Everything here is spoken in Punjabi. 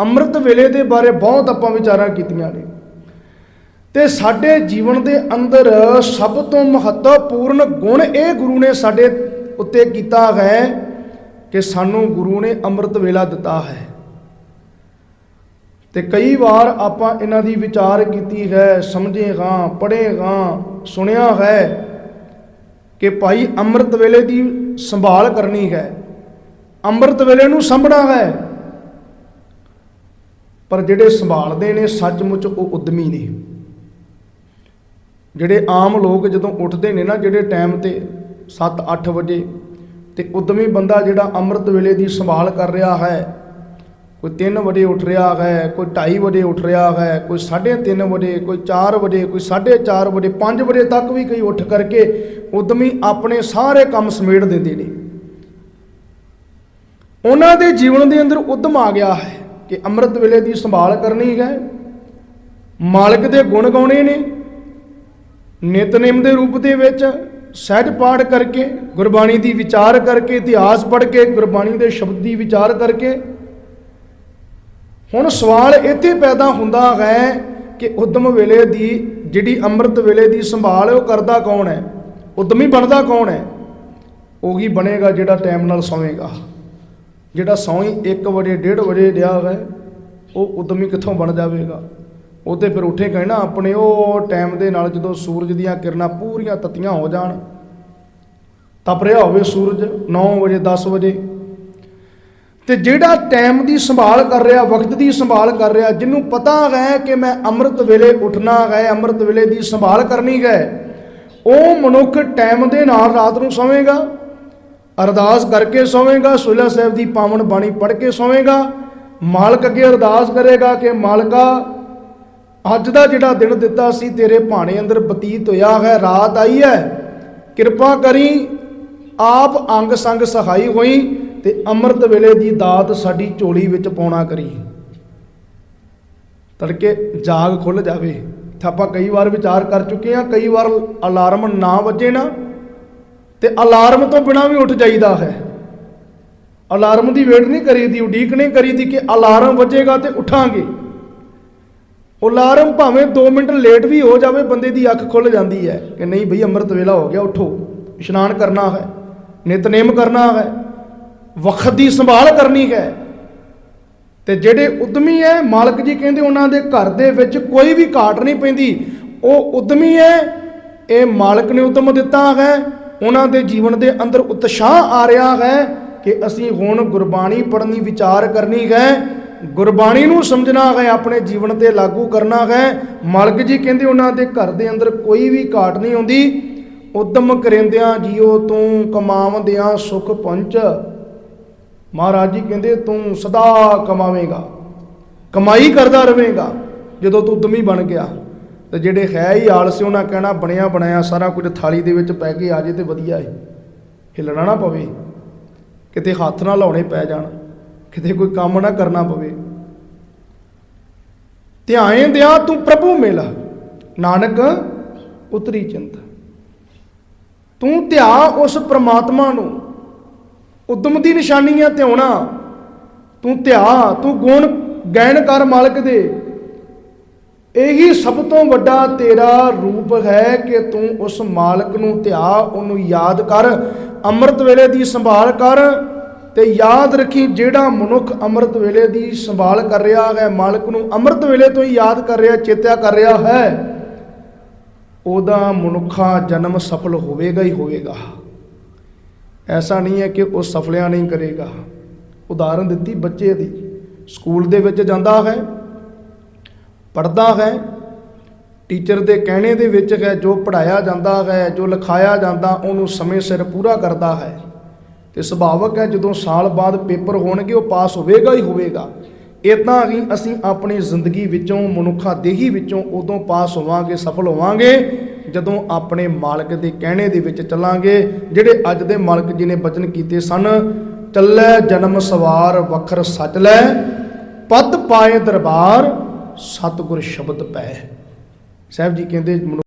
ਅੰਮ੍ਰਿਤ ਵੇਲੇ ਦੇ ਬਾਰੇ ਬਹੁਤ ਆਪਾਂ ਵਿਚਾਰਾਂ ਕੀਤੀਆਂ ਨੇ। ਤੇ ਸਾਡੇ ਜੀਵਨ ਦੇ ਅੰਦਰ ਸਭ ਤੋਂ ਮਹੱਤਵਪੂਰਨ ਗੁਣ ਇਹ ਗੁਰੂ ਨੇ ਸਾਡੇ ਉੱਤੇ ਕੀਤਾ ਹੈ ਕਿ ਸਾਨੂੰ ਗੁਰੂ ਨੇ ਅੰਮ੍ਰਿਤ ਵੇਲਾ ਦਿੱਤਾ ਹੈ। ਤੇ ਕਈ ਵਾਰ ਆਪਾਂ ਇਹਨਾਂ ਦੀ ਵਿਚਾਰ ਕੀਤੀ ਹੈ ਸਮਝੇ ਹਾਂ ਪੜ੍ਹੇ ਹਾਂ ਸੁਣਿਆ ਹੈ ਕਿ ਭਾਈ ਅੰਮ੍ਰਿਤ ਵੇਲੇ ਦੀ ਸੰਭਾਲ ਕਰਨੀ ਹੈ। ਅੰਮ੍ਰਿਤ ਵੇਲੇ ਨੂੰ ਸੰਭਣਾ ਹੈ। ਪਰ ਜਿਹੜੇ ਸੰਭਾਲਦੇ ਨੇ, ਸੱਚਮੁੱਚ ਉਹ ਉਦਮੀ ਨੇ। ਜਿਹੜੇ ਆਮ ਲੋਕ ਜਦੋਂ ਉੱਠਦੇ ਨੇ ਨਾ, ਜਿਹੜੇ ਟਾਈਮ ਤੇ 7-8 ਵਜੇ, ਤੇ ਉਦਮੀ ਬੰਦਾ ਜਿਹੜਾ ਅੰਮ੍ਰਿਤ ਵੇਲੇ ਦੀ ਸੰਭਾਲ ਕਰ ਰਿਹਾ ਹੈ, ਕੋਈ 3 ਵਜੇ ਉੱਠ ਰਿਹਾ ਹੈ, ਕੋਈ 2:30 ਵਜੇ ਉੱਠ ਰਿਹਾ ਹੈ, ਕੋਈ 3:30 ਵਜੇ, ਕੋਈ 4 ਵਜੇ, ਕੋਈ 4:30 ਵਜੇ 5 ਵਜੇ ਤੱਕ ਵੀ ਕਈ ਉੱਠ ਕਰਕੇ ਉਦਮੀ ਆਪਣੇ ਸਾਰੇ ਕੰਮ ਸਮੇਟ ਦਿੰਦੇ ਨੇ। ਉਹਨਾਂ ਦੇ ਜੀਵਨ ਦੇ ਅੰਦਰ ਉਦਮ ਆ ਗਿਆ ਹੈ। ਕਿ ਅੰਮ੍ਰਿਤ ਵੇਲੇ ਦੀ ਸੰਭਾਲ ਕਰਨੀ ਹੈ। ਮਾਲਕ ਦੇ ਗੁਣ ਗਾਉਣੇ ਨੇ। ਨਿਤਨੇਮ ਦੇ ਰੂਪ ਦੇ ਵਿੱਚ ਸਹਿਜ ਪਾਠ ਕਰਕੇ, ਗੁਰਬਾਣੀ ਦੀ ਵਿਚਾਰ ਕਰਕੇ, ਇਤਿਹਾਸ ਪੜ੍ਹ ਕੇ, ਗੁਰਬਾਣੀ ਦੇ ਸ਼ਬਦ ਦੀ ਵਿਚਾਰ ਕਰਕੇ। ਹੁਣ ਸਵਾਲ ਇੱਥੇ ਪੈਦਾ ਹੁੰਦਾ ਹੈ ਕਿ ਉਦਮ ਵੇਲੇ ਦੀ ਜਿਹੜੀ ਅੰਮ੍ਰਿਤ ਵੇਲੇ ਦੀ ਸੰਭਾਲ ਉਹ ਕਰਦਾ ਕੌਣ ਹੈ? ਉਦਮੀ ਬਣਦਾ ਕੌਣ ਹੈ? ਉਹੀ ਬਣੇਗਾ ਜਿਹੜਾ ਟਾਈਮ ਨਾਲ ਸੌਵੇਗਾ। ਜਿਹੜਾ ਸੌਈ 1 ਵਜੇ 1:30 ਵਜੇ ਰਿਹਾ ਹੈ ਉਹ ਉਦਮੀ ਕਿੱਥੋਂ ਬਣ ਜਾਵੇਗਾ? ਉਹ ਤੇ ਫਿਰ ਉੱਠੇ ਕਹਿਣਾ, ਆਪਣੇ ਉਹ ਟਾਈਮ ਦੇ ਨਾਲ ਜਦੋਂ ਸੂਰਜ ਦੀਆਂ ਕਿਰਨਾਂ ਪੂਰੀਆਂ ਤਤੀਆਂ ਹੋ ਜਾਣ, ਤਪ ਰਿਹਾ ਹੋਵੇ ਸੂਰਜ 9 ਵਜੇ 10 ਵਜੇ। ਤੇ ਜਿਹੜਾ ਟਾਈਮ ਦੀ ਸੰਭਾਲ ਕਰ ਰਿਹਾ, ਵਕਤ ਦੀ ਸੰਭਾਲ ਕਰ ਰਿਹਾ, ਜਿਹਨੂੰ ਪਤਾ ਹੈ ਕਿ ਮੈਂ ਅੰਮ੍ਰਿਤ ਵੇਲੇ ਉੱਠਣਾ ਹੈ, ਅੰਮ੍ਰਿਤ ਵੇਲੇ ਦੀ ਸੰਭਾਲ ਕਰਨੀ ਹੈ, ਉਹ ਮਨੁੱਖ ਟਾਈਮ ਦੇ ਨਾਲ ਰਾਤ ਨੂੰ ਸੌਵੇਗਾ। ਅਰਦਾਸ ਕਰਕੇ ਸੌਵੇਗਾ ਸੁਲਾ ਸਾਹਿਬ ਦੀ ਪਾਵਨ ਬਾਣੀ ਪੜ੍ਹ ਕੇ ਸੌਵੇਗਾ। ਮਾਲਕ ਅੱਗੇ ਅਰਦਾਸ ਕਰੇਗਾ ਕਿ ਮਾਲਕਾ, ਅੱਜ ਦਾ ਜਿਹੜਾ ਦਿਨ ਦਿੱਤਾ ਸੀ, ਤੇਰੇ ਭਾਣੇ ਅੰਦਰ ਬਤੀਤ ਹੋਇਆ ਹੈ, ਰਾਤ ਆਈ ਹੈ। ਕਿਰਪਾ ਕਰੀ, ਆਪ ਅੰਗ ਸੰਗ ਸਹਾਈ ਹੋਈ ਤੇ ਅੰਮ੍ਰਿਤ ਵੇਲੇ ਦੀ ਦਾਤ ਸਾਡੀ ਝੋਲੀ ਵਿੱਚ ਪਾਉਣਾ ਕਰੀ। ਤੜਕੇ ਜਾਗ ਖੁੱਲ ਜਾਵੇ। ਤਾਂ ਆਪਾਂ ਕਈ ਵਾਰ ਵਿਚਾਰ ਕਰ ਚੁੱਕੇ ਹਾਂ, ਕਈ ਵਾਰ ਅਲਾਰਮ ਨਾ ਵੱਜੇ ਨਾ। ਤੇ ਅਲਾਰਮ ਤੋਂ ਬਿਨਾ ਵੀ ਉੱਠ ਜਾਈਦਾ ਹੈ। ਅਲਾਰਮ ਦੀ ਵੇਟ ਨਹੀਂ ਕਰੀਦੀ, ਉਡੀਕ ਨਹੀਂ ਕਰੀਦੀ ਕਿ ਅਲਾਰਮ ਵੱਜੇਗਾ ਤੇ ਉਠਾਂਗੇ। ਅਲਾਰਮ ਭਾਵੇਂ 2 ਮਿੰਟ ਲੇਟ ਵੀ ਹੋ ਜਾਵੇ, ਬੰਦੇ ਦੀ ਅੱਖ ਖੁੱਲ ਜਾਂਦੀ ਹੈ ਕਿ ਨਹੀਂ ਭਈ ਅੰਮ੍ਰਿਤ ਵੇਲਾ ਹੋ ਗਿਆ, ਉਠੋ। ਇਸ਼ਨਾਨ ਕਰਨਾ ਹੈ, ਨਿਤਨੇਮ ਕਰਨਾ ਹੈ ਵਕਤ ਦੀ ਸੰਭਾਲ ਕਰਨੀ ਹੈ। ਤੇ ਜਿਹੜੇ ਉਦਮੀ ਹੈ, ਮਾਲਕ ਜੀ ਕਹਿੰਦੇ ਉਹਨਾਂ ਦੇ ਘਰ ਦੇ ਵਿੱਚ ਕੋਈ ਵੀ ਘਾਟ ਨਹੀਂ ਪੈਂਦੀ। ਉਹ ਉਦਮੀ ਹੈ, ਇਹ ਮਾਲਕ ਨੇ ਉਦਮ ਦਿੱਤਾ ਹੈ ਉਹਨਾਂ ਦੇ ਜੀਵਨ ਦੇ ਅੰਦਰ ਉਤਸ਼ਾਹ ਆ ਰਿਹਾ ਹੈ ਕਿ ਅਸੀਂ ਹੁਣ ਗੁਰਬਾਣੀ ਪੜ੍ਹਨੀ ਵਿਚਾਰ ਕਰਨੀ ਹੈ। ਗੁਰਬਾਣੀ ਨੂੰ ਸਮਝਣਾ ਹੈ, ਆਪਣੇ ਜੀਵਨ ਤੇ ਲਾਗੂ ਕਰਨਾ ਹੈ। ਮਾਲਕ ਜੀ ਕਹਿੰਦੇ ਉਹਨਾਂ ਦੇ ਘਰ ਦੇ ਅੰਦਰ ਕੋਈ ਵੀ ਘਾਟ ਨਹੀਂ ਆਉਂਦੀ। ਉਦਮ ਕਰਿੰਦਿਆਂ ਜੀਓ ਤੂੰ ਕਮਾਵਦਿਆਂ ਸੁਖ ਪਹੁੰਚ। ਮਹਾਰਾਜ ਜੀ ਕਹਿੰਦੇ ਤੂੰ ਸਦਾ ਕਮਾਵੇਂਗਾ। ਕਮਾਈ ਕਰਦਾ ਰਹੇਗਾ ਜਦੋਂ ਤੂੰ ਉਦਮੀ ਬਣ ਗਿਆ। ਤੇ ਜਿਹੜੇ ਹੈ ਹੀ ਆਲਸੀ, ਉਹਨਾਂ ਕਹਿਣਾ ਬਣਿਆ ਬਣਾਇਆ ਸਾਰਾ ਕੁਝ ਥਾਲੀ ਦੇ ਵਿੱਚ ਪੈ ਕੇ ਆ ਜੇ ਤੇ ਵਧੀਆ ਹੈ ਹਿੱਲਣਾ ਨਾ ਪਵੇ। ਕਿਤੇ ਹੱਥ ਨਾ ਲਾਉਣੇ ਪੈ ਜਾਣ। ਕਿਤੇ ਕੋਈ ਕੰਮ ਨਾ ਕਰਨਾ ਪਵੇ। ਧਿਆਨ ਦਿਆ ਤੂੰ ਪ੍ਰਭੂ ਮਿਲ। ਨਾਨਕ, ਉਤਰੀ ਚਿੰਤ। ਤੂੰ ਧਿਆ ਉਸ ਪ੍ਰਮਾਤਮਾ ਨੂੰ। ਉਦਮ ਦੀ ਨਿਸ਼ਾਨੀ ਹੈ ਧਿਆਉਣਾ। ਤੂੰ ਧਿਆ, ਤੂੰ ਗੁਣ ਗੈਣ ਕਰ ਮਾਲਕ ਦੇ। ਇਹੀ ਸਭ ਤੋਂ ਵੱਡਾ ਤੇਰਾ ਰੂਪ ਹੈ ਕਿ ਤੂੰ ਉਸ ਮਾਲਕ ਨੂੰ ਧਿਆ, ਉਹਨੂੰ ਯਾਦ ਕਰ, ਅੰਮ੍ਰਿਤ ਵੇਲੇ ਦੀ ਸੰਭਾਲ ਕਰ ਤੇ ਯਾਦ ਰੱਖੀ ਜਿਹੜਾ ਮਨੁੱਖ ਅੰਮ੍ਰਿਤ ਵੇਲੇ ਦੀ ਸੰਭਾਲ ਕਰ ਰਿਹਾ ਹੈ, ਮਾਲਕ ਨੂੰ ਅੰਮ੍ਰਿਤ ਵੇਲੇ ਤੋਂ ਹੀ ਯਾਦ ਕਰ ਰਿਹਾ, ਚੇਤਿਆ ਕਰ ਰਿਹਾ ਹੈ, ਉਹਦਾ ਮਨੁੱਖਾ ਜਨਮ ਸਫਲ ਹੋਵੇਗਾ ਹੀ ਹੋਵੇਗਾ। ਐਸਾ ਨਹੀਂ ਹੈ ਕਿ ਉਹ ਸਫਲਿਆ ਨਹੀਂ ਕਰੇਗਾ। ਉਦਾਹਰਨ ਦਿੱਤੀ ਬੱਚੇ ਦੀ, ਸਕੂਲ ਦੇ ਵਿੱਚ ਜਾਂਦਾ ਹੈ ਪੜਦਾ ਹੈ, ਟੀਚਰ ਦੇ ਕਹਿਣੇ ਦੇ ਵਿੱਚ ਹੈ, ਜੋ ਪੜਾਇਆ ਜਾਂਦਾ ਹੈ, ਜੋ ਲਿਖਾਇਆ ਜਾਂਦਾ, ਉਹਨੂੰ ਸਮੇਂ ਸਿਰ ਪੂਰਾ ਕਰਦਾ ਹੈ। ਤੇ ਸੁਭਾਵਕ ਹੈ, ਜਦੋਂ ਸਾਲ ਬਾਅਦ ਪੇਪਰ ਹੋਣਗੇ, ਉਹ ਪਾਸ ਹੋਵੇਗਾ ਹੀ ਹੋਵੇਗਾ। ਇਦਾਂ ਹੀ ਅਸੀਂ ਆਪਣੀ ਜ਼ਿੰਦਗੀ ਵਿੱਚੋਂ, ਮਨੁੱਖਾ ਦੇਹੀ ਵਿੱਚੋਂ ਉਦੋਂ ਪਾਸ ਹੋਵਾਂਗੇ, ਸਫਲ ਹੋਵਾਂਗੇ, ਜਦੋਂ ਆਪਣੇ ਮਾਲਕ ਦੇ ਕਹਿਣੇ ਦੇ ਵਿੱਚ ਚੱਲਾਂਗੇ, ਜਿਹੜੇ ਅੱਜ ਦੇ ਮਾਲਕ ਜੀ ਨੇ ਬਚਨ ਕੀਤੇ ਸਨ, ਚੱਲੇ ਜਨਮ ਸਵਾਰ, ਵਖਰ ਸੱਚ ਲੈ, ਪਦ ਪਾਏ ਦਰਬਾਰ ਸਤਿਗੁਰ ਸ਼ਬਦ ਪੈ। ਸਾਹਿਬ ਜੀ ਕਹਿੰਦੇ ਮਨੁੱਖ